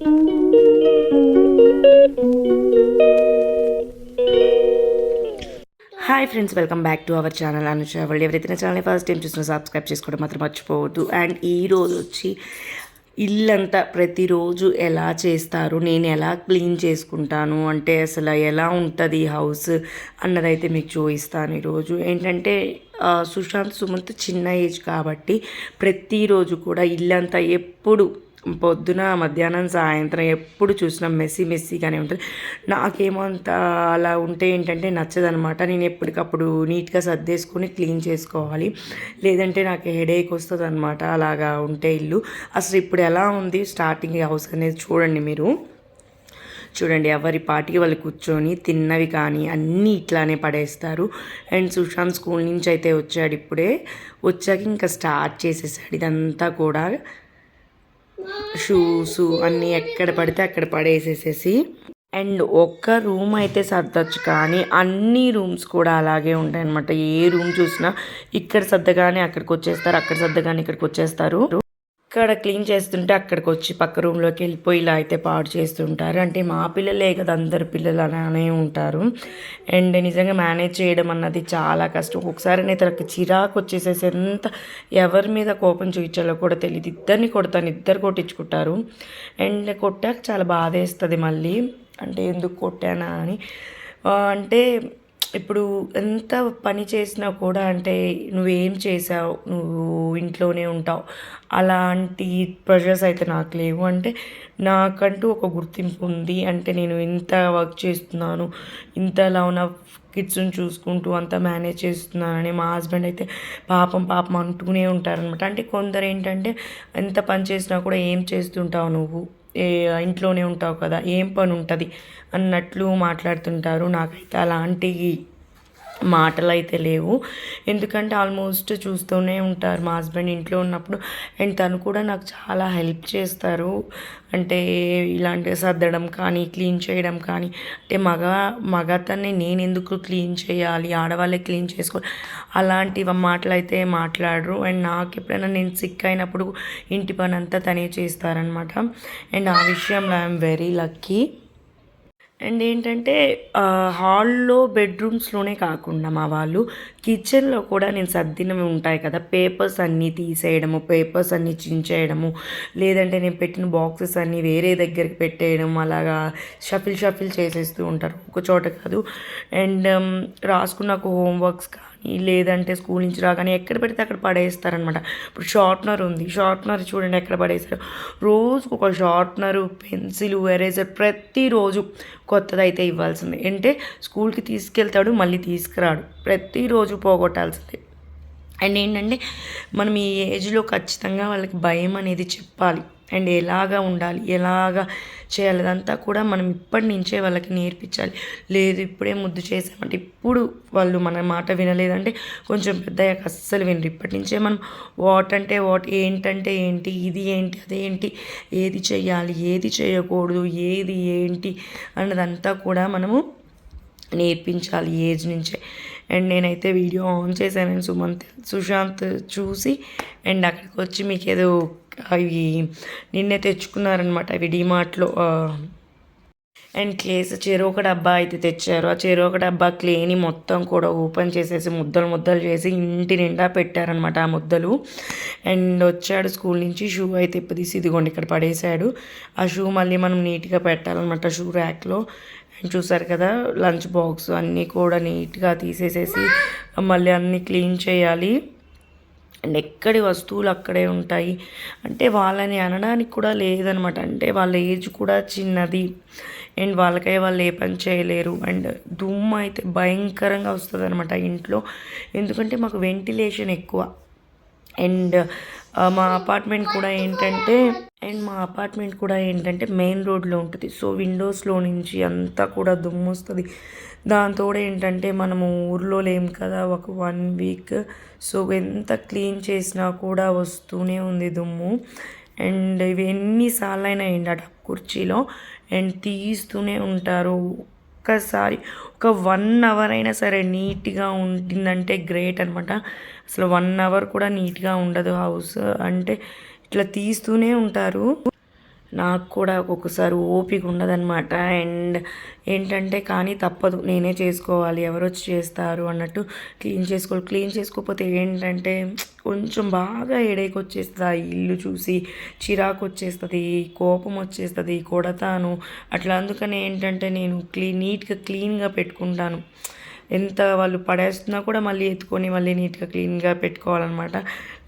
Hi friends welcome back to our channel Anusha వాళ్ళు ఎవరైతే ఛానల్ని ఫస్ట్ టైం చూసినా సబ్స్క్రైబ్ చేసుకోవడం మాత్రం మర్చిపోవద్దు. అండ్ ఈ రోజు వచ్చి ఇల్లంతా ప్రతిరోజు ఎలా చేస్తారు నేను ఎలా క్లీన్ చేసుకుంటాను అంటే అసలు ఎలా ఉంటుంది హౌస్ అన్నదైతే మీకు చూపిస్తాను ఈరోజు ఏంటంటే సుశాంత్ సుమంత్ చిన్న ఏజ్ కాబట్టి ప్రతిరోజు కూడా ఇల్లంతా ఎప్పుడు పొద్దున మధ్యాహ్నం సాయంత్రం ఎప్పుడు చూసినా మెస్సీ మెస్సీగానే ఉంటుంది. నాకేమో అంత అలా ఉంటే ఏంటంటే నచ్చదనమాట. నేను ఎప్పటికప్పుడు నీట్గా సర్దేసుకొని క్లీన్ చేసుకోవాలి. లేదంటే నాకు హెడేక్ వస్తుంది అనమాట అలాగా ఉంటే ఇల్లు. అసలు ఇప్పుడు ఎలా ఉంది స్టార్టింగ్ హౌస్ అనేది చూడండి మీరు. చూడండి ఎవరి పాటికి వాళ్ళు కూర్చొని తిన్నవి కానీ అన్నీ ఇట్లానే పడేస్తారు. అండ్ సుశాంత్ స్కూల్ నుంచి అయితే వచ్చాడు ఇప్పుడే. వచ్చాక ఇంకా స్టార్ట్ చేసేసాడు. ఇదంతా కూడా షూస్ అన్నీ ఎక్కడ పడితే అక్కడ పడేసేసేసి అండ్ ఒక్క రూమ్ అయితే సర్దచ్చు కానీ అన్ని రూమ్స్ కూడా అలాగే ఉంటాయి అనమాట ఏ రూమ్ చూసినా ఇక్కడ సర్దగానే అక్కడికి వచ్చేస్తారు అక్కడ సర్దగానే ఇక్కడికి వచ్చేస్తారు. ఇక్కడ క్లీన్ చేస్తుంటే అక్కడికి వచ్చి పక్క రూమ్లోకి వెళ్ళిపోయి ఇలా అయితే పాడు చేస్తుంటారు. అంటే మా పిల్లలే కదా అందరు పిల్లలు అలానే ఉంటారు. అండ్ నిజంగా మేనేజ్ చేయడం అన్నది చాలా కష్టం. ఒకసారి నేను తనకు చిరాకు వచ్చేసేసి ఎంత ఎవరి మీద కోపం చూపించాలో కూడా తెలియదు ఇద్దరిని కొడతాను ఇద్దరు కొట్టించుకుంటారు. అండ్ కొట్టాక చాలా బాధ వేస్తుంది మళ్ళీ. అంటే ఎందుకు కొట్టానా అని. అంటే ఇప్పుడు ఎంత పని చేసినా కూడా అంటే నువ్వేం చేసావు? నువ్వు ఇంట్లోనే ఉంటావు. అలాంటి ప్రెషర్స్ అయితే నాకు లేవు. అంటే నాకంటూ ఒక గుర్తింపు ఉంది. అంటే నేను ఇంత వర్క్ చేస్తున్నాను. ఇంతలా ఉన్న కిడ్స్ని చూసుకుంటూ అంతా మేనేజ్ చేస్తున్నానని మా హస్బెండ్ అయితే పాపం పాపం అంటూనే ఉంటారనమాట అంటే కొందరు ఏంటంటే ఎంత పని చేసినా కూడా ఏం చేస్తుంటావు నువ్వు? ఇంట్లోనే ఉంటావు కదా ఏం పని ఉంటుంది అన్నట్లు మాట్లాడుతుంటారు నాకైతే అలాంటి మాటలు అయితే లేవు. ఎందుకంటే ఆల్మోస్ట్ చూస్తూనే ఉంటారు మా హస్బెండ్ ఇంట్లో ఉన్నప్పుడు. అండ్ తను కూడా నాకు చాలా హెల్ప్ చేస్తారు. అంటే ఇలాంటి సర్దడం కానీ క్లీన్ చేయడం కానీ. అంటే మగ మగతన్ని నేను ఎందుకు క్లీన్ చేయాలి? ఆడవాళ్ళే క్లీన్ చేసుకో అలాంటి మాటలు అయితే మాట్లాడరు. అండ్ నాకు ఎప్పుడైనా నేను సిక్ అయినప్పుడు ఇంటి పని అంతా తనే చేస్తారనమాట అండ్ ఆ విషయంలో ఐఎమ్ వెరీ లక్కీ. అండ్ ఏంటంటే హాల్లో బెడ్రూమ్స్లోనే కాకుండా మా వాళ్ళు కిచెన్లో కూడా నేను సర్దినవి ఉంటాయి కదా పేపర్స్ అన్నీ తీసేయడము పేపర్స్ అన్నీ చించేయడము లేదంటే నేను పెట్టిన బాక్సెస్ అన్నీ వేరే దగ్గరికి పెట్టేయడం అలాగా షఫిల్ షఫిల్ చేసేస్తూ ఉంటారు. ఒక చోట కాదు. అండ్ రాసుకున్న హోంవర్క్స్ కానీ లేదంటే స్కూల్ నుంచి రాగానే ఎక్కడ పెడితే అక్కడ పడేస్తారనమాట ఇప్పుడు షార్ట్నర్ ఉంది. షార్ట్నర్ చూడండి ఎక్కడ పడేస్తారు రోజుకు ఒక షార్ట్నర్ పెన్సిల్ ఎరేజర్ ప్రతిరోజు కొత్తది అయితే ఇవ్వాల్సిందే. అంటే స్కూల్కి తీసుకెళ్తాడు మళ్ళీ తీసుకురాడు. ప్రతిరోజు పోగొట్టాల్సిందే. అండ్ ఏంటంటే మనం ఈ ఏజ్లో ఖచ్చితంగా వాళ్ళకి భయం అనేది చెప్పాలి. అండ్ ఎలాగా ఉండాలి ఎలాగా చేయాలి అదంతా కూడా మనం ఇప్పటి నుంచే వాళ్ళకి నేర్పించాలి. లేదు ఇప్పుడే ముద్దు చేసామంటే ఇప్పుడు వాళ్ళు మన మాట వినలేదంటే కొంచెం పెద్దయ్యాక అస్సలు వినరు. ఇప్పటి నుంచే మనం వాట్ అంటే వాట్ ఏంటంటే ఏంటి ఇది ఏంటి అదేంటి ఏది చేయాలి ఏది చేయకూడదు ఏది ఏంటి అన్నదంతా కూడా మనము నేర్పించాలి ఏజ్ నుంచే. అండ్ నేనైతే వీడియో ఆన్ చేశాను సుమంత్ సుశాంత్ చూసి అండ్ అక్కడికి వచ్చి మీకు ఏదో అవి నిన్నే తెచ్చుకున్నారనమాట అవి డిమార్ట్లో అండ్ క్లేస్ చెరొక డబ్బా అయితే తెచ్చారు. ఆ చెరొక డబ్బా క్లేని మొత్తం కూడా ఓపెన్ చేసేసి ముద్దలు ముద్దలు చేసి ఇంటి నిండా పెట్టారనమాట ఆ ముద్దలు. అండ్ వచ్చాడు స్కూల్ నుంచి షూ అయితే ఇప్పదీసి ఇదిగోండి ఇక్కడ పడేశాడు. ఆ షూ మళ్ళీ మనం నీట్గా పెట్టాలన్నమాట షూ ర్యాక్లో. అండ్ చూసారు కదా లంచ్ బాక్స్ అన్నీ కూడా నీట్గా తీసేసేసి మళ్ళీ అన్నీ క్లీన్ చేయాలి. అండ్ ఎక్కడి వస్తువులు అక్కడే ఉంటాయి. అంటే వాళ్ళని అనడానికి కూడా లేదనమాట. అంటే వాళ్ళ ఏజ్ కూడా చిన్నది. అండ్ వాళ్ళకై వాళ్ళు ఏ పని చేయలేరు. అండ్ దుమ్ము అయితే భయంకరంగా వస్తుంది అనమాట ఇంట్లో. ఎందుకంటే మాకు వెంటిలేషన్ ఎక్కువ. అండ్ మా అపార్ట్మెంట్ కూడా ఏంటంటే అండ్ మా అపార్ట్మెంట్ కూడా ఏంటంటే మెయిన్ రోడ్లో ఉంటుంది. సో విండోస్లో నుంచి అంతా కూడా దుమ్ము వస్తుంది. దాంతో ఏంటంటే మనము ఊర్లో లేం కదా ఒక వన్ వీక్. సో ఎంత క్లీన్ చేసినా కూడా వస్తూనే ఉంది దుమ్ము. అండ్ ఇవి ఎన్నిసార్లు అయినా ఏంటట కుర్చీలో అండ్ తీస్తూనే ఉంటారు. ఒక్కసారి ఒక వన్ అవర్ అయినా సరే నీట్గా ఉండిందంటే గ్రేట్ అనమాట అసలు వన్ అవర్ కూడా నీట్గా ఉండదు హౌస్. అంటే ఇట్లా తీస్తూనే ఉంటారు. నాకు కూడా ఒక్కొక్కసారి ఓపిక ఉండదన్నమాట. అండ్ ఏంటంటే కానీ తప్పదు. నేనే చేసుకోవాలి. ఎవరు వచ్చి చేస్తారు అన్నట్టు క్లీన్ చేసుకోవాలి. క్లీన్ చేసుకోకపోతే ఏంటంటే కొంచెం బాగా ఎడేకి వచ్చేస్తుంది. ఆ ఇల్లు చూసి చిరాకు వచ్చేస్తుంది కోపం వచ్చేస్తుంది కొడతాను. అట్లా అందుకని ఏంటంటే నేను క్లీన్ నీట్గా క్లీన్గా పెట్టుకుంటాను. ఎంత వాళ్ళు పడేస్తున్నా కూడా మళ్ళీ ఎత్తుకొని మళ్ళీ నీట్గా క్లీన్గా పెట్టుకోవాలన్నమాట.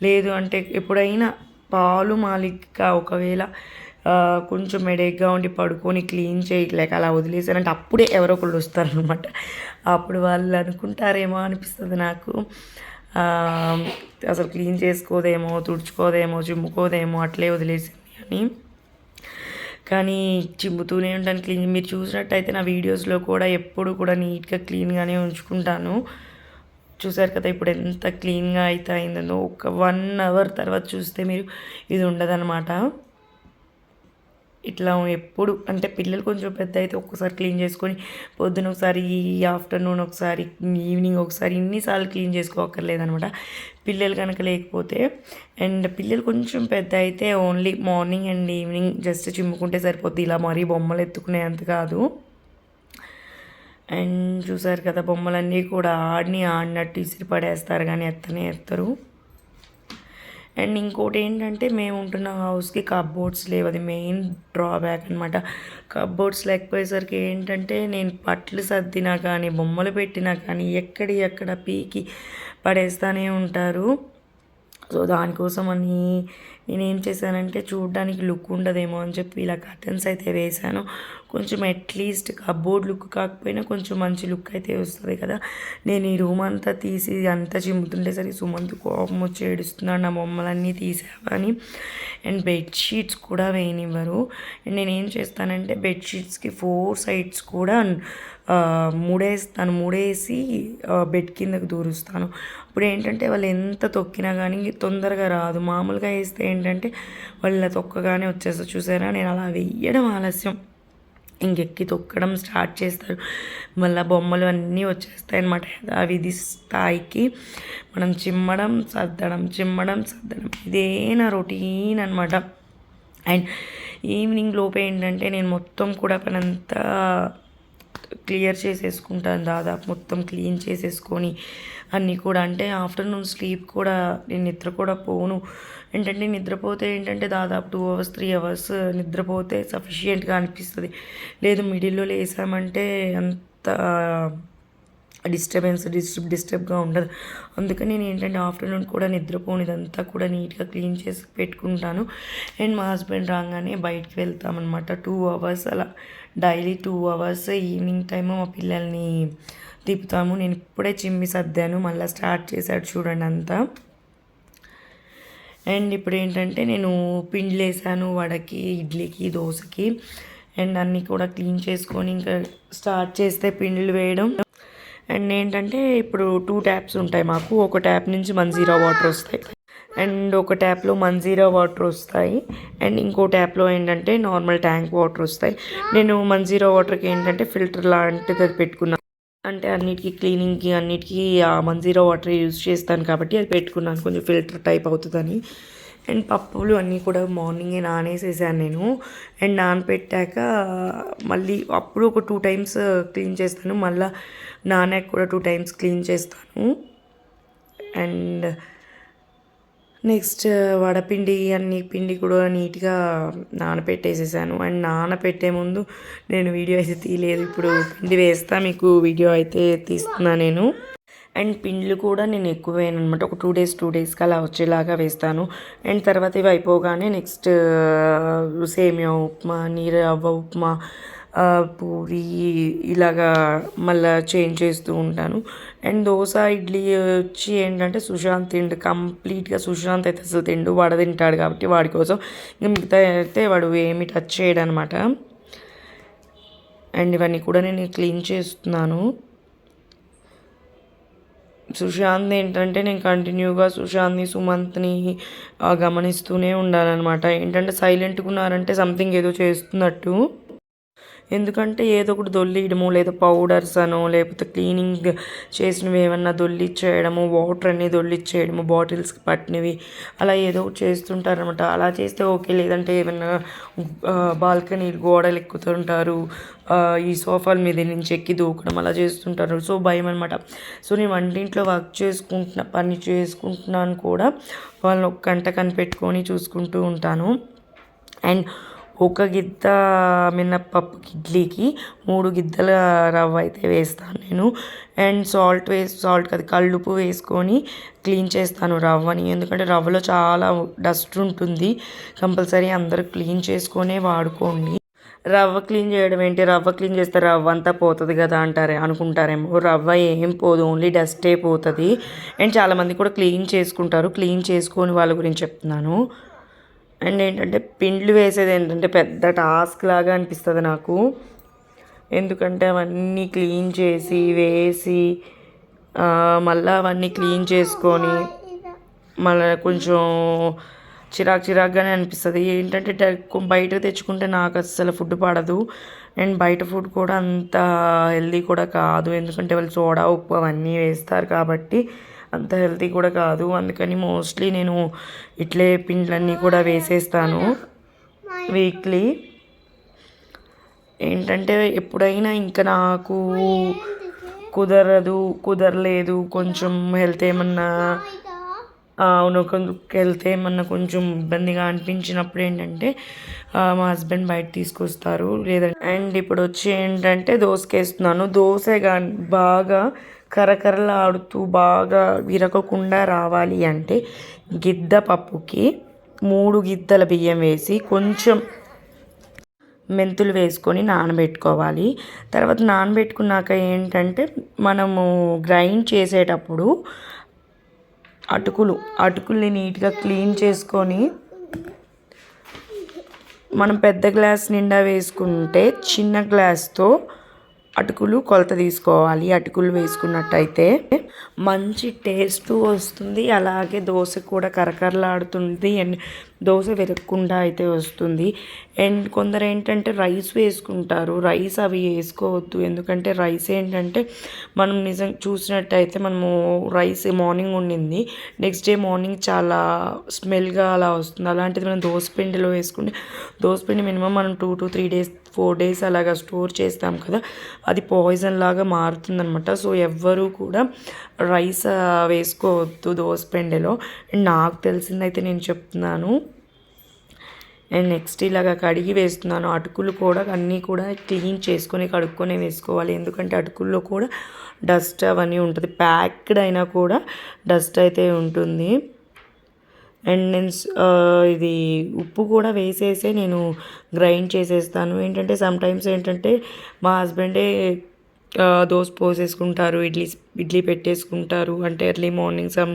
లేదు అంటే ఎప్పుడైనా పాలు మాలిక ఒకవేళ కొంచెం మెడేగ్గా ఉండి పడుకొని క్లీన్ చేయలేక అలా వదిలేసారంటే అప్పుడే ఎవరో ఒకళ్ళు వస్తారనమాట అప్పుడు వాళ్ళు అనుకుంటారేమో అనిపిస్తుంది నాకు. అసలు క్లీన్ చేసుకోదేమో తుడుచుకోదేమో చిమ్ముకోదేమో అట్లే వదిలేసింది అని. కానీ చిమ్ముతూనే ఉంటాను క్లీన్. మీరు చూసినట్టయితే నా వీడియోస్లో కూడా ఎప్పుడు కూడా నీట్గా క్లీన్గానే ఉంచుకుంటాను. చూసారు కదా ఇప్పుడు ఎంత క్లీన్గా అయితే అయిందో ఒక వన్ అవర్ తర్వాత చూస్తే మీరు ఇది ఉండదన్నమాట. ఇట్లా ఎప్పుడు అంటే పిల్లలు కొంచెం పెద్ద అయితే ఒక్కసారి క్లీన్ చేసుకొని పొద్దున ఒకసారి ఆఫ్టర్నూన్ ఒకసారి ఈవినింగ్ ఒకసారి ఇన్నిసార్లు క్లీన్ చేసుకోకర్లేదనమాట పిల్లలు కనుక లేకపోతే అండ్ పిల్లలు కొంచెం పెద్ద అయితే only morning and evening just చిమ్ముకుంటే సరిపోద్ది. ఇలా మరీ బొమ్మలు ఎత్తుకునే అంత కాదు. అండ్ చూసారు కదా బొమ్మలన్నీ కూడా ఆడిని ఆడినట్టు ఇసిరి పడేస్తారు కానీ ఎత్తనే ఎత్తరు. అండ్ ఇంకోటి ఏంటంటే మేము ఉంటున్న హౌస్కి కబ్బోర్డ్స్ లేవు. అది మెయిన్ డ్రాబ్యాక్ అనమాట కబ్బోర్డ్స్ లేకపోయేసరికి ఏంటంటే నేను పట్లు సర్దినా కానీ బొమ్మలు పెట్టినా కానీ ఎక్కడి ఎక్కడ పీకి పడేస్తూనే ఉంటారు. సో దానికోసం అని నేనేం చేశానంటే చూడడానికి లుక్ ఉండదేమో అని చెప్పి ఇలా కర్టన్స్ అయితే వేశాను. కొంచెం అట్లీస్ట్ కబోర్డ్ లుక్ కాకపోయినా కొంచెం మంచి లుక్ అయితే వస్తుంది కదా. నేను ఈ రూమ్ అంతా తీసి అంతా చిమ్ముతుండేసరికి సుమంత్ కోపం వచ్చి ఏడుస్తున్నాడు నా బొమ్మలన్నీ తీసావని అండ్ బెడ్షీట్స్ కూడా వేయనివ్వరు. అండ్ నేనేం చేస్తానంటే బెడ్షీట్స్కి ఫోర్ సైడ్స్ కూడా మూడేస్తాను. మూడేసి బెడ్ కిందకు దూరుస్తాను. ఇప్పుడు ఏంటంటే వాళ్ళు ఎంత తొక్కినా కానీ తొందరగా రాదు. మామూలుగా వేస్తే ఏంటంటే వాళ్ళ తొక్కగానే వచ్చేస్తారు చూసారా? నేను అలా వెయ్యడం ఆలస్యం. ఇంకెక్కి తొక్కడం స్టార్ట్ చేస్తారు. మళ్ళీ బొమ్మలు అన్నీ వచ్చేస్తాయి అనమాట ఇది స్థాయికి. మనం చిమ్మడం సర్దడం చిమ్మడం సర్దడం ఇదే నా రొటీన్ అనమాట అండ్ ఈవినింగ్ లోపు ఏంటంటే నేను మొత్తం కూడా పనంతా క్లియర్ చేసేసుకుంటాను దాదాపు. మొత్తం క్లీన్ చేసేసుకొని అన్నీ కూడా అంటే ఆఫ్టర్నూన్ స్లీప్ కూడా నేను నిద్ర కూడా పోను. ఏంటంటే నిద్రపోతే ఏంటంటే దాదాపు టూ అవర్స్ త్రీ అవర్స్ నిద్రపోతే సఫిషియెంట్గా అనిపిస్తుంది. లేదు మిడిల్లో లేసామంటే అంత డిస్టర్బెన్స్ డిస్టర్బ్ డిస్టర్బ్గా ఉండదు. అందుకని నేను ఏంటంటే ఆఫ్టర్నూన్ కూడా నిద్రపోని ఇదంతా కూడా నీట్గా క్లీన్ చేసి పెట్టుకుంటాను. అండ్ మా హస్బెండ్ రాగానే బయటికి వెళ్తామన్నమాట. టూ అవర్స్ అలా daily two hours evening time మా పిల్లల్ని తిప్పుతాము. నేను ఇప్పుడే చిమ్మి సర్దాను. మళ్ళీ స్టార్ట్ చేశాడు చూడండి అంతా. అండ్ ఇప్పుడు ఏంటంటే నేను పిండిలు వేసాను వడకి ఇడ్లీకి దోశకి. అండ్ అన్నీ కూడా క్లీన్ చేసుకొని ఇంకా స్టార్ట్ చేస్తే పిండిలు వేయడం. అండ్ ఏంటంటే ఇప్పుడు టూ ట్యాప్స్ ఉంటాయి మాకు. ఒక ట్యాప్ నుంచి మంజీరా వాటర్ వస్తాయి. అండ్ ఒక ట్యాప్లో మంజీరా వాటర్ వస్తాయి. అండ్ ఇంకో ట్యాప్లో ఏంటంటే నార్మల్ ట్యాంక్ వాటర్ వస్తాయి. నేను మంజీరా వాటర్కి ఏంటంటే ఫిల్టర్ లాంటిది పెట్టుకున్నాను అంటే అన్నిటికీ క్లీనింగ్కి అన్నిటికీ ఆ మంజీరా వాటర్ యూజ్ చేస్తాను కాబట్టి అది పెట్టుకున్నాను. కొంచెం ఫిల్టర్ టైప్ అవుతుందని. అండ్ పప్పులు అన్నీ కూడా మార్నింగే నానేసేసాను నేను. అండ్ నానపెట్టాక మళ్ళీ అప్పుడు ఒక టూ టైమ్స్ క్లీన్ చేస్తాను. మళ్ళీ నానాక కూడా టూ టైమ్స్ క్లీన్ చేస్తాను. అండ్ నెక్స్ట్ వడపిండి అన్ని పిండి కూడా నీట్గా నానపెట్టేసేసాను. అండ్ నానపెట్టే ముందు నేను వీడియో అయితే తీయలేదు. ఇప్పుడు పిండి వేస్తా మీకు వీడియో అయితే తీస్తున్నా నేను. అండ్ పిండ్లు కూడా నేను ఎక్కువ వేయను అనమాట ఒక టూ డేస్ టూ డేస్కి అలా వచ్చేలాగా వేస్తాను. అండ్ తర్వాత ఇవి అయిపోగానే నెక్స్ట్ సేమియా ఉప్మా నీరవ్వ ఉప్మా పూరి ఇలాగా మళ్ళీ చేంజ్ చేస్తూ ఉంటాను. అండ్ దోశ ఇడ్లీ వచ్చి ఏంటంటే సుశాంత్ తిండు కంప్లీట్గా సుశాంత్ అయితే అసలు తిండు వాడ తింటాడు కాబట్టి వాడి కోసం ఇంకా మిగతా అయితే వాడు ఏమి టచ్ చేయడు అనమాట అండ్ ఇవన్నీ కూడా నేను క్లీన్ చేస్తున్నాను. సుశాంత్ ఏంటంటే నేను కంటిన్యూగా సుశాంత్ని సుమంత్ని గమనిస్తూనే ఉండాలన్నమాట. ఏంటంటే సైలెంట్గా ఉన్నారంటే సంథింగ్ ఏదో చేస్తున్నట్టు. ఎందుకంటే ఏదో ఒకటి దొల్లియడము లేదా పౌడర్స్ అనో లేకపోతే క్లీనింగ్ చేసినవి ఏమన్నా దొల్లిచ్చేయడము వాటర్ అన్ని దొల్లిచ్చేయడము బాటిల్స్కి పట్టినవి అలా ఏదో ఒకటి చేస్తుంటారనమాట అలా చేస్తే ఓకే లేదంటే ఏమన్నా బాల్కనీ గోడలు ఎక్కుతుంటారు ఈ సోఫాల మీద నుంచి ఎక్కి దూకడం అలా చేస్తుంటారు. సో భయం అనమాట సో నేను వంటింట్లో వర్క్ చేసుకుంటున్న పని చేసుకుంటున్నాను కూడా వాళ్ళని ఒక గంట కనిపెట్టుకొని చూసుకుంటూ ఉంటాను. అండ్ ఒక గిద్ద మినప్పప్పు ఇడ్లీకి మూడు గిద్దల రవ్వ అయితే వేస్తాను నేను. అండ్ సాల్ట్ వేసి సాల్ట్ కాదు కల్లుపు వేసుకొని క్లీన్ చేస్తాను రవ్వని. ఎందుకంటే రవ్వలో చాలా డస్ట్ ఉంటుంది. కంపల్సరీ అందరూ క్లీన్ చేసుకొనే వాడుకోండి. రవ్వ క్లీన్ చేయడం ఏంటి? రవ్వ క్లీన్ చేస్తే రవ్వ అంతా పోతుంది కదా అంటారే అనుకుంటారేమో. రవ్వ ఏం పోదు ఓన్లీ డస్టే పోతుంది. అండ్ చాలామంది కూడా క్లీన్ చేసుకుంటారు. క్లీన్ చేసుకొని వాళ్ళ గురించి చెప్తున్నాను. అండ్ ఏంటంటే పిండ్లు వేసేది ఏంటంటే పెద్ద టాస్క్ లాగా అనిపిస్తుంది నాకు. ఎందుకంటే అవన్నీ క్లీన్ చేసి వేసి మళ్ళీ అవన్నీ క్లీన్ చేసుకొని మళ్ళీ కొంచెం చిరాకు చిరాకుగానే అనిపిస్తుంది. ఏంటంటే బయట తెచ్చుకుంటే నాకు అస్సలు ఫుడ్ పడదు. అండ్ బయట ఫుడ్ కూడా అంత హెల్దీ కూడా కాదు. ఎందుకంటే వాళ్ళు సోడా ఉప్పు అవన్నీ వేస్తారు కాబట్టి అంత హెల్తీ కూడా కాదు. అందుకని మోస్ట్లీ నేను ఇట్లే పిండ్లన్నీ కూడా వేసేస్తాను వీక్లీ. ఏంటంటే ఎప్పుడైనా ఇంకా నాకు కుదరదు కుదరలేదు. కొంచెం హెల్త్ ఏమన్నా అవును హెల్త్ ఏమన్నా కొంచెం ఇబ్బందిగా అనిపించినప్పుడు ఏంటంటే మా హస్బెండ్ బయట తీసుకొస్తారు. లేదంటే అండ్ ఇప్పుడు వచ్చి ఏంటంటే దోసకేస్తున్నాను. దోశ కానీ బాగా కరకరలాడుతూ బాగా విరగకుండా రావాలి అంటే గిద్ద పప్పుకి మూడు గిద్దల బియ్యం వేసి కొంచెం మెంతులు వేసుకొని నానబెట్టుకోవాలి. తర్వాత నానబెట్టుకున్నాక ఏంటంటే మనము గ్రైండ్ చేసేటప్పుడు అటుకులు అటుకుల్ని నీట్గా క్లీన్ చేసుకొని మనం పెద్ద గ్లాస్ నిండా వేసుకుంటే చిన్న గ్లాస్తో అటుకులు కొలత తీసుకోవాలి. అటుకులు వేసుకున్నట్టయితే మంచి టేస్ట్ వస్తుంది. అలాగే దోశ కూడా కరకరలాడుతుంది. అండ్ దోశ వెరక్కుండా అయితే వస్తుంది. అండ్ కొందరు ఏంటంటే రైస్ వేసుకుంటారు. రైస్ అవి వేసుకోవద్దు. ఎందుకంటే రైస్ ఏంటంటే మనం నిజం చూసినట్టయితే మనము రైస్ మార్నింగ్ ఉండింది నెక్స్ట్ డే మార్నింగ్ చాలా స్మెల్గా అలా వస్తుంది. అలాంటిది మనం దోశ పిండిలో వేసుకుంటే దోసపిండి మినిమం మనం two to three days four days అలాగా స్టోర్ చేస్తాం కదా అది పాయిజన్ లాగా మారుతుందనమాట సో ఎవ్వరూ కూడా రైస్ వేసుకోవద్దు వేసుకోవద్దు దోసపిండిలో అండ్ నాకు తెలిసిందైతే నేను చెప్తున్నాను అండ్ నెక్స్ట్ ఇలాగా కడిగి వేస్తున్నాను. అటుకులు కూడా అన్నీ కూడా క్లీన్ చేసుకొని కడుక్కొని వేసుకోవాలి. ఎందుకంటే అటుకుల్లో కూడా డస్ట్ అవన్నీ ఉంటుంది. ప్యాక్డ్ అయినా కూడా డస్ట్ అయితే ఉంటుంది. అండ్ నేను ఇది ఉప్పు కూడా వేసేసే నేను గ్రైండ్ చేసేస్తాను. ఏంటంటే సమ్టైమ్స్ ఏంటంటే మా హస్బెండే దోశ పోసేసుకుంటారు ఇడ్లీ ఇడ్లీ పెట్టేసుకుంటారు. అంటే ఎర్లీ మార్నింగ్ సమ్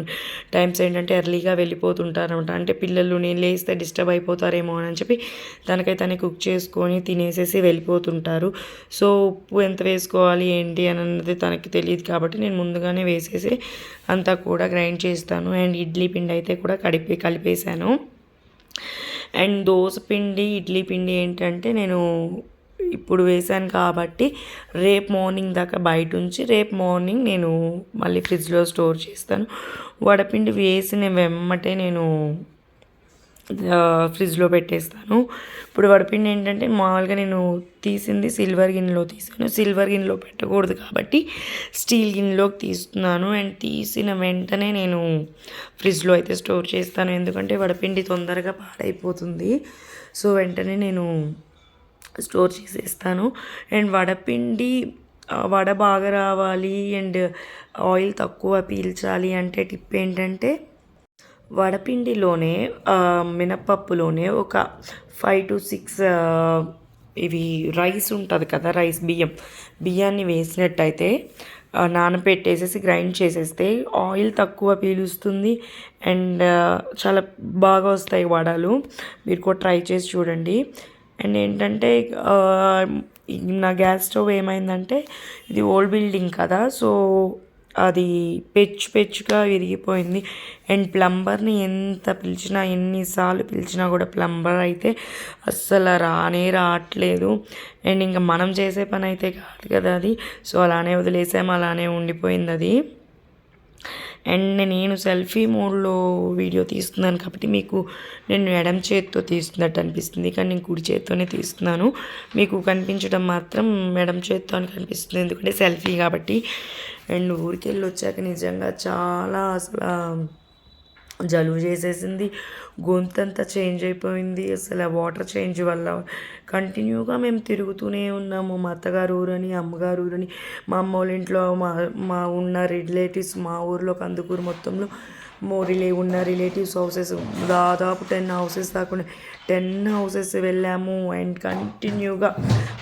టైమ్స్ ఏంటంటే ఎర్లీగా వెళ్ళిపోతుంటారు అనమాట అంటే పిల్లలు నేను లేస్తే డిస్టర్బ్ అయిపోతారేమో అని చెప్పి తనకై తనే కుక్ చేసుకొని తినేసేసి వెళ్ళిపోతుంటారు. సో ఉప్పు ఎంత వేసుకోవాలి ఏంటి అని అన్నది తనకి తెలియదు కాబట్టి నేను ముందుగానే వేసేసి అంతా కూడా గ్రైండ్ చేస్తాను. అండ్ ఇడ్లీ పిండి అయితే కూడా కడిపి కలిపేశాను. అండ్ దోశ పిండి ఇడ్లీ పిండి ఏంటంటే నేను ఇప్పుడు వేసాను కాబట్టి రేపు మార్నింగ్ దాకా బయట ఉంచి రేపు మార్నింగ్ నేను మళ్ళీ ఫ్రిడ్జ్లో స్టోర్ చేస్తాను. వడపిండి వేసిన వెమ్మటే నేను ఫ్రిడ్జ్లో పెట్టేస్తాను. ఇప్పుడు వడపిండి ఏంటంటే మామూలుగా నేను తీసింది సిల్వర్ గిన్నెలో తీసాను. సిల్వర్ గిన్నెలో పెట్టకూడదు కాబట్టి స్టీల్ గిన్నెలోకి తీస్తున్నాను. అండ్ తీసిన వెంటనే నేను ఫ్రిడ్జ్లో అయితే స్టోర్ చేస్తాను. ఎందుకంటే వడపిండి తొందరగా పాడైపోతుంది. సో వెంటనే నేను స్టోర్ చేసేస్తాను. అండ్ వడపిండి వడ బాగా రావాలి అండ్ ఆయిల్ తక్కువ పీల్చాలి అంటే టిప్ ఏంటంటే వడపిండిలోనే మినపప్పులోనే ఒక ఫైవ్ టు సిక్స్ ఇవి రైస్ ఉంటుంది కదా రైస్ బియ్యం బియ్యాన్ని వేసినట్టయితే నానబెట్టేసేసి గ్రైండ్ చేసేస్తే ఆయిల్ తక్కువ పీలుస్తుంది అండ్ చాలా బాగా వస్తాయి వడలు. మీరు కూడా ట్రై చేసి చూడండి. అండ్ ఏంటంటే నా గ్యాస్ స్టవ్ ఏమైందంటే ఇది ఓల్డ్ బిల్డింగ్ కదా సో అది పెచ్చు పెచ్చుగా విరిగిపోయింది. అండ్ ప్లంబర్ని ఎంత పిలిచినా ఎన్నిసార్లు పిలిచినా కూడా ప్లంబర్ అయితే అస్సలు రానే రావట్లేదు. అండ్ ఇంకా మనం చేసే పని అయితే కాదు కదా అది. సో అలానే వదిలేసాము అలానే ఉండిపోయింది అది. అండ్ నేను సెల్ఫీ మోడ్లో వీడియో తీస్తున్నాను కాబట్టి మీకు నేను ఎడం చేతితో తీస్తున్నట్టు అనిపిస్తుంది. కానీ నేను కుడి చేతితోనే తీస్తున్నాను. మీకు కనిపించడం మాత్రం ఎడం చేతితో అని కనిపిస్తుంది. ఎందుకంటే సెల్ఫీ కాబట్టి. అండ్ ఊరికి వెళ్ళి వచ్చాక నిజంగా చాలా అసలు జలుబు చేసేసింది. గొంతంతా చేంజ్ అయిపోయింది. అసలు ఆ వాటర్ చేంజ్ వల్ల కంటిన్యూగా మేము తిరుగుతూనే ఉన్నాము. మా అత్తగారు ఊరని అమ్మగారు ఊరని మా అమ్మ వాళ్ళ ఇంట్లో మా మా ఉన్న రిలేటివ్స్ మా ఊర్లో కందుకూరు మొత్తంలో మో రిలే ఉన్న రిలేటివ్స్ హౌసెస్ దాదాపు టెన్ హౌసెస్ దాకా టెన్ హౌసెస్ వెళ్ళాము అండ్ కంటిన్యూగా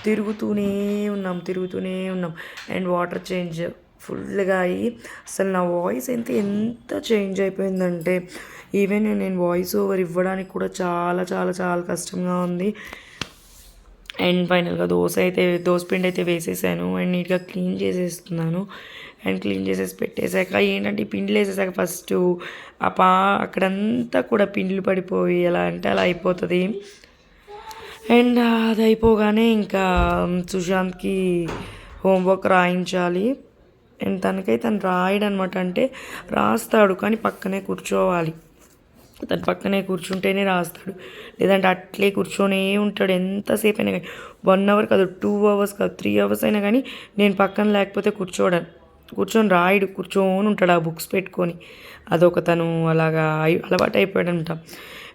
తిరుగుతూనే ఉన్నాం తిరుగుతూనే ఉన్నాం. అండ్ వాటర్ చేంజ్ ఫుల్గా అయ్యి. అసలు నా వాయిస్ అయితే ఎంత చేంజ్ అయిపోయిందంటే ఈవెన్ నేను వాయిస్ ఓవర్ ఇవ్వడానికి కూడా చాలా చాలా చాలా కష్టంగా ఉంది. అండ్ ఫైనల్గా దోశ అయితే దోశ పిండి అయితే వేసేసాను. అండ్ నీట్గా క్లీన్ చేసేస్తున్నాను. అండ్ క్లీన్ చేసేసి పెట్టేశాక ఏంటంటే పిండిలు వేసేసాక ఫస్ట్ ఆ పా అక్కడంతా కూడా పిండిలు పడిపోయి ఎలా అంటే అలా అయిపోతుంది. అండ్ అది అయిపోగానే ఇంకా సుశాంత్కి హోంవర్క్ రాయించాలి. తనకై తను రాయడు అనమాట అంటే రాస్తాడు కానీ పక్కనే కూర్చోవాలి. తను పక్కనే కూర్చుంటేనే రాస్తాడు. లేదంటే అట్లే కూర్చొనే ఉంటాడు. ఎంతసేపు అయినా కానీ వన్ అవర్ కాదు టూ అవర్స్ కాదు త్రీ అవర్స్ అయినా కానీ నేను పక్కన లేకపోతే కూర్చోడాను. కూర్చొని రాయడు కూర్చొని ఉంటాడు ఆ బుక్స్ పెట్టుకొని. అదొక తను అలాగా అలవాటు అయిపోయాడంట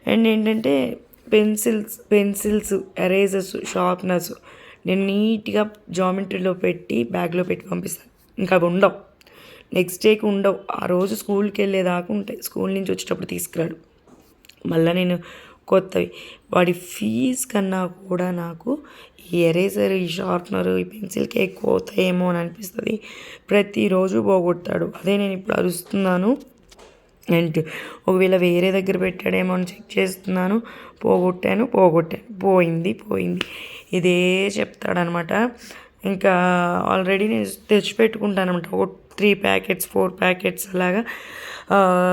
అండ్ ఏంటంటే పెన్సిల్స్ పెన్సిల్స్ ఎరేజర్స్ షార్ప్నర్స్ నేను నీట్గా జామెట్రీలో పెట్టి బ్యాగ్లో పెట్టి పంపిస్తాను. ఇంకా అవి ఉండవు. నెక్స్ట్ డేకి ఉండవు. ఆ రోజు స్కూల్కి వెళ్ళేదాకా ఉంటాయి. స్కూల్ నుంచి వచ్చేటప్పుడు తీసుకురాడు. మళ్ళీ నేను కొత్తవి. వాడి ఫీజ్ కన్నా కూడా నాకు ఈ ఎరేజర్ ఈ షార్ప్నర్ ఈ పెన్సిల్కే ఎక్కువ అవుతాయేమో అని అనిపిస్తుంది. ప్రతిరోజు పోగొట్టాడు. అదే నేను ఇప్పుడు అరుస్తున్నాను. అండ్ ఒకవేళ వేరే దగ్గర పెట్టాడేమో అని చెక్ చేస్తున్నాను. పోగొట్టాను పోగొట్టాను. పోయింది పోయింది. ఇదే చెప్తాడనమాట ఇంకా ఆల్రెడీ నేను తెచ్చిపెట్టుకుంటాను అనమాట ఒక త్రీ ప్యాకెట్స్ ఫోర్ ప్యాకెట్స్ అలాగా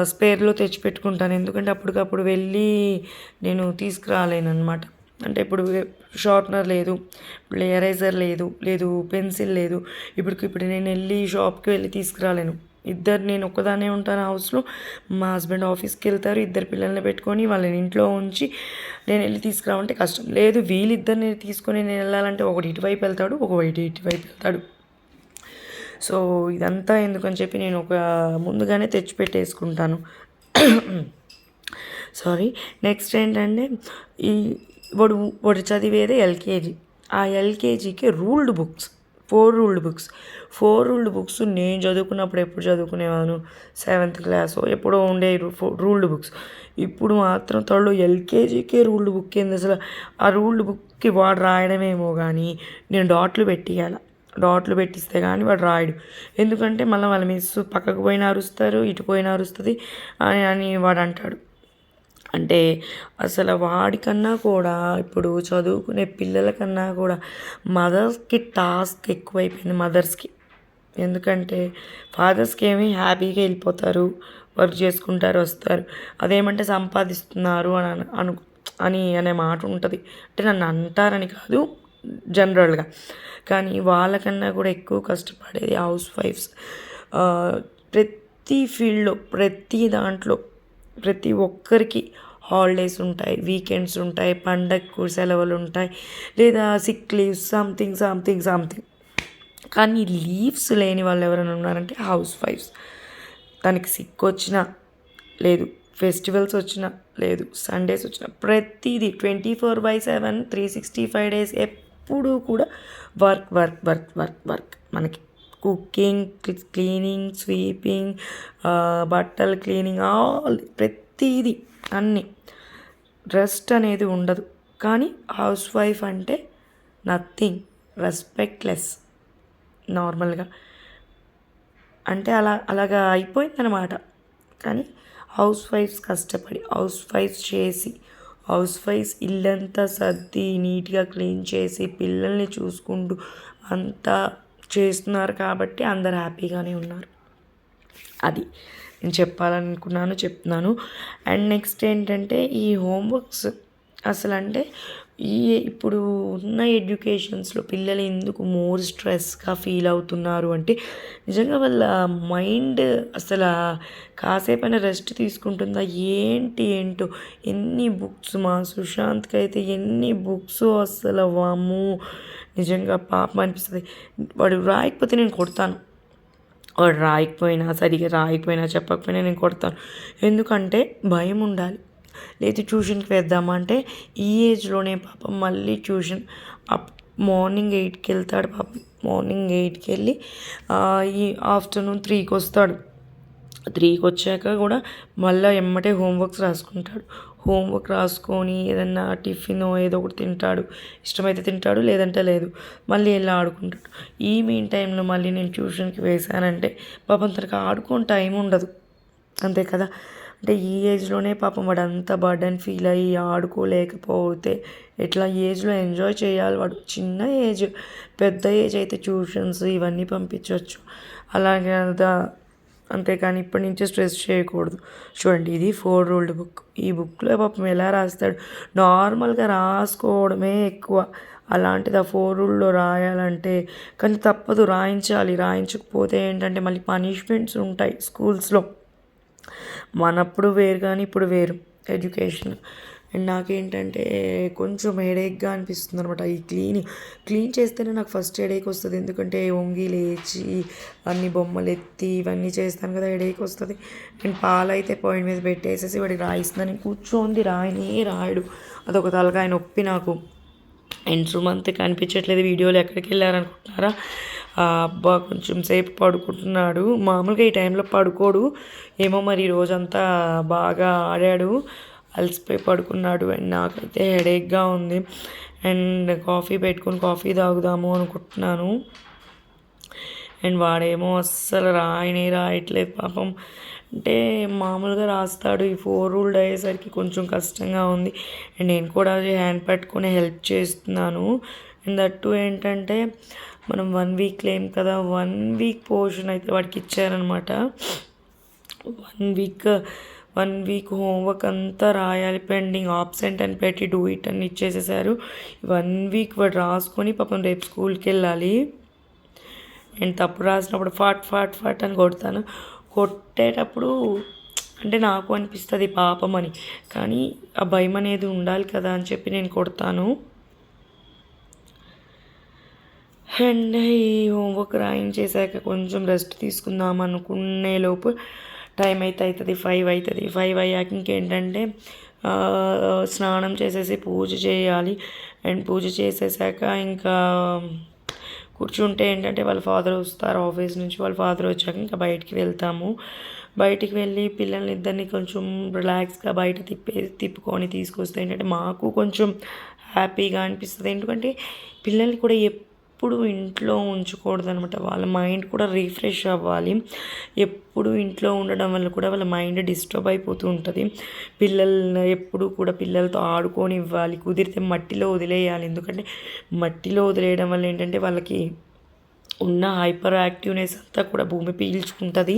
స్పేర్లో తెచ్చిపెట్టుకుంటాను. ఎందుకంటే అప్పటికప్పుడు వెళ్ళి నేను తీసుకురాలేను అనమాట అంటే ఇప్పుడు షార్ప్నర్ లేదు ఎరేజర్ లేదు లేదు పెన్సిల్ లేదు. ఇప్పుడు ఇప్పుడు నేను వెళ్ళి షాప్కి వెళ్ళి తీసుకురాలేను. ఇద్దరు నేను ఒక్కదానే ఉంటాను హౌస్లో మా హస్బెండ్ ఆఫీస్కి వెళ్తారు ఇద్దరు పిల్లల్ని పెట్టుకొని వాళ్ళని ఇంట్లో ఉంచి నేను వెళ్ళి తీసుకురావంటే కష్టం. లేదు వీళ్ళిద్దరిని తీసుకొని నేను వెళ్ళాలంటే ఒకటి ఇటువైపు వెళ్తాడు ఒకటి ఇటువైపు వెళ్తాడు. సో ఇదంతా ఎందుకని చెప్పి నేను ఒక ముందుగానే తెచ్చిపెట్టేసుకుంటాను. సారీ నెక్స్ట్ ఏంటంటే ఈ వాడు వాడు చదివేదే ఎల్కేజీ. ఆ ఎల్కేజీకి ruled books four ruled books. Four ruled books నేను చదువుకున్నప్పుడు ఎప్పుడు చదువుకునేవాను? Seventh class? ఎప్పుడో ఉండే రూల్డ్ బుక్స్. ఇప్పుడు మాత్రం త్వరలో ఎల్కేజీకే రూల్డ్ బుక్ ఏంది అసలు? ఆ రూల్డ్ బుక్కి వాడు రాయడమేమో కానీ నేను డాట్లు పెట్టియాల డాట్లు పెట్టిస్తే కానీ వాడు రాయడు. ఎందుకంటే మళ్ళీ వాళ్ళ మిస్ పక్కకు పోయినా అరుస్తారు ఇటు పోయినా అరుస్తుంది అని అని వాడు అంటాడు. అంటే అసలు వాడికన్నా కూడా ఇప్పుడు చదువుకునే పిల్లల కన్నా కూడా మదర్స్కి టాస్క్ ఎక్కువైపోయింది మదర్స్కి. ఎందుకంటే ఫాదర్స్కి ఏమి హ్యాపీగా వెళ్ళిపోతారు వర్క్ చేసుకుంటారు వస్తారు. అదేమంటే సంపాదిస్తున్నారు అని అను అని అనే మాట ఉంటుంది. అంటే నన్ను అంటారని కాదు జనరల్గా. కానీ వాళ్ళకన్నా కూడా ఎక్కువ కష్టపడేది హౌస్ వైఫ్స్. ప్రతి ఫీల్డ్లో ప్రతి దాంట్లో ప్రతి ఒక్కరికి హాలిడేస్ ఉంటాయి వీకెండ్స్ ఉంటాయి పండగకు సెలవులు ఉంటాయి లేదా sick leaves something something something. కానీ లీవ్స్ లేని వాళ్ళు ఎవరైనా ఉన్నారంటే హౌస్ వైఫ్స్. తనకి సిక్ వచ్చినా లేదు ఫెస్టివల్స్ వచ్చినా లేదు సండేస్ వచ్చినా ప్రతిదీ twenty four by seven three sixty five days ఎప్పుడూ కూడా work work work work work మనకి. కుకింగ్ క్లీనింగ్ స్వీపింగ్ బట్టలు క్లీనింగ్ ఆల్ ప్రతిదీ అన్నీ. రెస్ట్ అనేది ఉండదు. కానీ హౌస్ వైఫ్ అంటే నథింగ్ రెస్పెక్ట్లెస్ నార్మల్గా అంటే అలా అలాగా అయిపోయిందనమాట కానీ హౌస్ వైఫ్స్ కష్టపడి హౌస్ వైఫ్స్ చేసి హౌస్ వైఫ్స్ ఇల్లంతా సర్ది నీట్గా క్లీన్ చేసి పిల్లల్ని చూసుకుంటూ అంతా చేస్తున్నారు కాబట్టి అందరు హ్యాపీగానే ఉన్నారు. అది నేను చెప్పాలనుకున్నాను చెప్తున్నాను. అండ్ నెక్స్ట్ ఏంటంటే ఈ హోంవర్క్స్ అసలు అంటే ఈ ఇప్పుడు ఉన్న ఎడ్యుకేషన్స్లో పిల్లలు ఎందుకు మోర్ స్ట్రెస్గా ఫీల్ అవుతున్నారు అంటే నిజంగా వాళ్ళ మైండ్ అసలు కాసేపైనా రెస్ట్ తీసుకుంటుందా? ఏంటి ఏంటో? ఎన్ని బుక్స్ మా సుశాంత్కి అయితే ఎన్ని బుక్స్ అసలు వాము నిజంగా పాపం అనిపిస్తుంది. వాడు రాయకపోతే నేను కొడతాను. వాడు రాయకపోయినా సరిగా రాయకపోయినా చెప్పకపోయినా నేను కొడతాను. ఎందుకంటే భయం ఉండాలి. లేదు ట్యూషన్కి వేద్దామా అంటే ఈ ఏజ్లోనే పాపం మళ్ళీ ట్యూషన్ అప్ మార్నింగ్ ఎయిట్కి వెళ్తాడు పాపం. మార్నింగ్ ఎయిట్కి వెళ్ళి ఈ ఆఫ్టర్నూన్ త్రీకి వస్తాడు. త్రీకి వచ్చాక కూడా మళ్ళీ ఎమ్మటే హోంవర్క్స్ రాసుకుంటాడు. హోంవర్క్ రాసుకొని ఏదన్నా టిఫిన్ ఏదో ఒకటి తింటాడు. ఇష్టమైతే తింటాడు లేదంటే లేదు. మళ్ళీ వెళ్ళి ఆడుకుంటాడు. ఈ మీన్ టైంలో మళ్ళీ నేను ట్యూషన్కి వేశానంటే పాపం తనకు ఆడుకోని టైం ఉండదు. అంతే కదా? అంటే ఈ ఏజ్లోనే పాపం వాడు అంత బర్డన్ ఫీల్ అయ్యి ఆడుకోలేకపోతే ఎట్లా ఏజ్లో ఎంజాయ్ చేయాలి వాడు? చిన్న ఏజ్ పెద్ద ఏజ్ అయితే ట్యూషన్స్ ఇవన్నీ పంపించవచ్చు అలాగే అంతేకాని ఇప్పటి నుంచే స్ట్రెస్ చేయకూడదు. చూడండి ఇది ఫోర్ రూల్డ్ బుక్ ఈ బుక్లో పాపం ఎలా రాస్తాడు? నార్మల్గా రాసుకోవడమే ఎక్కువ. అలాంటిది ఆ ఫోర్ రూల్లో రాయాలంటే కానీ తప్పదు రాయించాలి. రాయించకపోతే ఏంటంటే మళ్ళీ పనిష్మెంట్స్ ఉంటాయి స్కూల్స్లో మనప్పుడు వేరు కానీ ఇప్పుడు వేరు. ఎడ్యుకేషన్ అండ్ నాకేంటంటే కొంచెం హెడేక్గా అనిపిస్తుంది అనమాట ఈ క్లీన్ క్లీన్ చేస్తేనే నాకు ఫస్ట్ హెడేక్ వస్తుంది. ఎందుకంటే వంగి లేచి అన్ని బొమ్మలు ఎత్తి ఇవన్నీ చేస్తాను కదా హెడేక్ వస్తుంది. నేను పాలైతే పాయింట్ మీద పెట్టేసేసి వాడికి రాయిస్తున్నాను కూర్చోంది రాయనే రాయడు. అదొక తలకాయ నొప్పి నాకు. ఇన్స్ట్రుమెంట్ కనిపించట్లేదు. వీడియోలు ఎక్కడికి వెళ్ళారనుకుంటున్నారా అబ్బా కొంచెం సేపు పడుకుంటున్నాడు. మామూలుగా ఈ టైంలో పడుకోడు. ఏమో మరి రోజంతా బాగా ఆడాడు. అలసిపోయి పడుకున్నాడు. అండ్ నాకైతే హెడేక్గా ఉంది. అండ్ కాఫీ పెట్టుకుని కాఫీ తాగుదాము అనుకుంటున్నాను. అండ్ వాడేమో అస్సలు రాయనే రాయట్లేదు పాపం. అంటే మామూలుగా రాస్తాడు. ఈ ఫోర్ రూల్డ్ అయ్యేసరికి కొంచెం కష్టంగా ఉంది. అండ్ నేను కూడా హ్యాండ్ పట్టుకొని హెల్ప్ చేస్తున్నాను. అండ్ దట్టు ఏంటంటే మనం వన్ వీక్ లేం కదా వన్ వీక్ పోర్షన్ అయితే వాడికి ఇచ్చారనమాట one week one week homework అంతా రాయాలి పెండింగ్ ఆబ్సెంట్ అని పెట్టి డూ ఇట్ అని ఇచ్చేసేసారు. వన్ వీక్ వాడు రాసుకొని పాపం రేపు స్కూల్కి వెళ్ళాలి నేను తప్పు రాసినప్పుడు ఫాట్ ఫాట్ ఫాట్ అని కొడతాను. కొట్టేటప్పుడు అంటే నాకు అనిపిస్తుంది పాపం అని. కానీ ఆ భయం అనేది ఉండాలి కదా అని చెప్పి నేను కొడతాను. అండ్ ఈ హోంవర్క్ చేశాక కొంచెం రెస్ట్ తీసుకుందాం అనుకునే లోపు టైం అయితే అవుతుంది ఫైవ్ అవుతుంది ఫైవ్ అయ్యాక ఇంకేంటంటే స్నానం చేసేసి పూజ చేయాలి. అండ్ పూజ చేసేసాక ఇంకా కూర్చుంటే ఏంటంటే వాళ్ళ ఫాదర్ వస్తారు ఆఫీస్ నుంచి. వాళ్ళ ఫాదర్ వచ్చాక ఇంకా బయటికి వెళ్తాము. బయటికి వెళ్ళి పిల్లల్ని ఇద్దరిని కొంచెం రిలాక్స్గా బయట తిప్పే తిప్పుకొని తీసుకొస్తే ఏంటంటే మాకు కొంచెం హ్యాపీగా అనిపిస్తుంది. ఎందుకంటే పిల్లల్ని కూడా ఎప్పుడు ఇంట్లో ఉంచకూడదు అనమాట వాళ్ళ మైండ్ కూడా రీఫ్రెష్ అవ్వాలి. ఎప్పుడు ఇంట్లో ఉండడం వల్ల కూడా వాళ్ళ మైండ్ డిస్టర్బ్ అయిపోతూ ఉంటుంది. పిల్లల్ని ఎప్పుడు కూడా పిల్లలతో ఆడుకొని ఇవ్వాలి కుదిరితే మట్టిలో వదిలేయాలి. ఎందుకంటే మట్టిలో వదిలేయడం వల్ల ఏంటంటే వాళ్ళకి ఉన్న హైపర్ యాక్టివ్నెస్ అంతా కూడా భూమి పీల్చుకుంటుంది.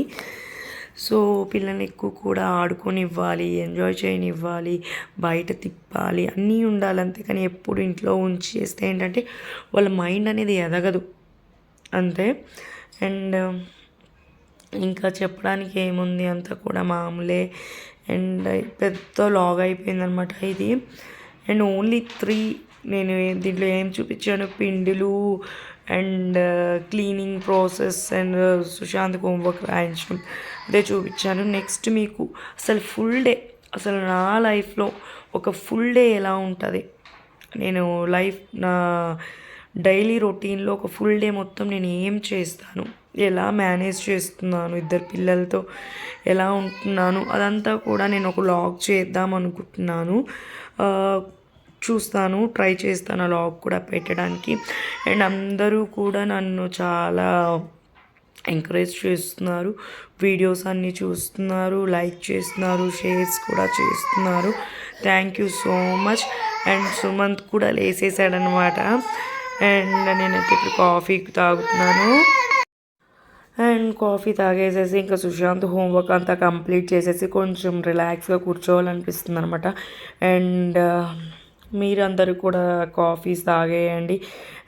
సో పిల్లల్ని ఎక్కువ కూడా ఆడుకొని ఇవ్వాలి ఎంజాయ్ చేయనివ్వాలి బయట తిప్పాలి అన్నీ ఉండాలి. అంతేకాని ఎప్పుడు ఇంట్లో ఉంచి చేస్తే ఏంటంటే వాళ్ళ మైండ్ అనేది ఎదగదు. అంతే. అండ్ ఇంకా చెప్పడానికి ఏముంది అంతా కూడా మామూలే. అండ్ పెద్ద లాగ్ అయిపోయిందనమాట ఇది. అండ్ ఓన్లీ త్రీ నేను దీంట్లో ఏం చూపించాను? పిండిలు and cleaning process and Sushant homework రాయించడం అదే చూపించాను. నెక్స్ట్ మీకు అసలు ఫుల్ డే అసలు నా లైఫ్లో ఒక ఫుల్ డే ఎలా ఉంటుంది? నేను లైఫ్ నా డైలీ రొటీన్లో ఒక ఫుల్ డే మొత్తం నేను ఏం చేస్తాను? ఎలా మేనేజ్ చేస్తున్నాను ఇద్దరు పిల్లలతో? ఎలా ఉంటున్నాను? అదంతా కూడా నేను ఒక లాగ్ చేద్దాం అనుకుంటున్నాను. చూస్తాను ట్రై చేస్తాను ఆ లాగ్ కూడా పెట్టడానికి. అండ్ అందరూ కూడా నన్ను చాలా ఎంకరేజ్ చేస్తున్నారు వీడియోస్ అన్నీ చూస్తున్నారు లైక్ చేస్తున్నారు షేర్స్ కూడా చేస్తున్నారు. Thank you so much. And Sumanth కూడా లేసేసాడనమాట. అండ్ నేనైతే ఇప్పుడు కాఫీ తాగుతున్నాను. అండ్ కాఫీ తాగేసేసి ఇంకా సుశాంత్ హోంవర్క్ అంతా కంప్లీట్ చేసేసి కొంచెం రిలాక్స్గా కూర్చోవాలనిపిస్తుంది అనమాట అండ్ మీరందరూ కూడా కాఫీస్ తాగేయండి.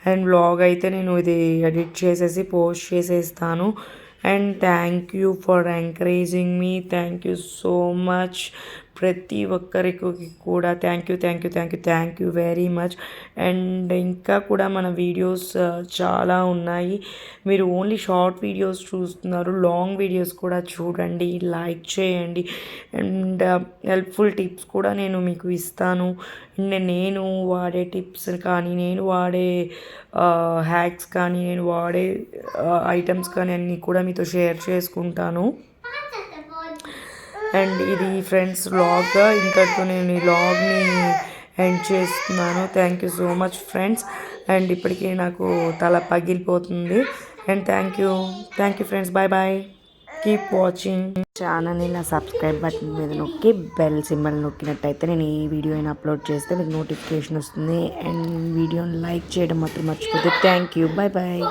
అండ్ వ్లాగ్ అయితే నేను ఇది ఎడిట్ చేసేసి పోస్ట్ చేసేస్తాను. And thank you for encouraging me thank you so much ప్రతి ఒక్కరికి కూడా thank you thank you thank you thank you very much and ఇంకా కూడా మన వీడియోస్ uh, చాలా ఉన్నాయి. మీరు ఓన్లీ షార్ట్ వీడియోస్ చూస్తున్నారు. లాంగ్ వీడియోస్ కూడా చూడండి లైక్ చేయండి. అండ్ హెల్ప్ఫుల్ టిప్స్ కూడా నేను మీకు ఇస్తాను. నేను వాడే టిప్స్ కానీ నేను వాడే uh, హ్యాక్స్ కానీ నేను వాడే uh, ఐటమ్స్ కానీ అన్నీ కూడా మీతో షేర్ చేసుకుంటాను. అండ్ ఇది ఫ్రెండ్స్ లాగ్గా ఇంతటితో నేను ఈ లాగ్ని ఎండ్ చేస్తున్నాను. Thank you so much friends and ఇప్పటికీ నాకు తల పగిలిపోతుంది. And thank you thank you friends bye bye keep watching ఛానల్ని నా సబ్స్క్రైబ్ బటన్ మీద నొక్కి బెల్ సింబల్ నొక్కినట్టయితే నేను ఏ వీడియో అయినా అప్లోడ్ చేస్తే మీకు నోటిఫికేషన్ వస్తుంది. అండ్ వీడియోని లైక్ చేయడం మాత్రం మర్చిపోతే థ్యాంక్ యూ బాయ్ బాయ్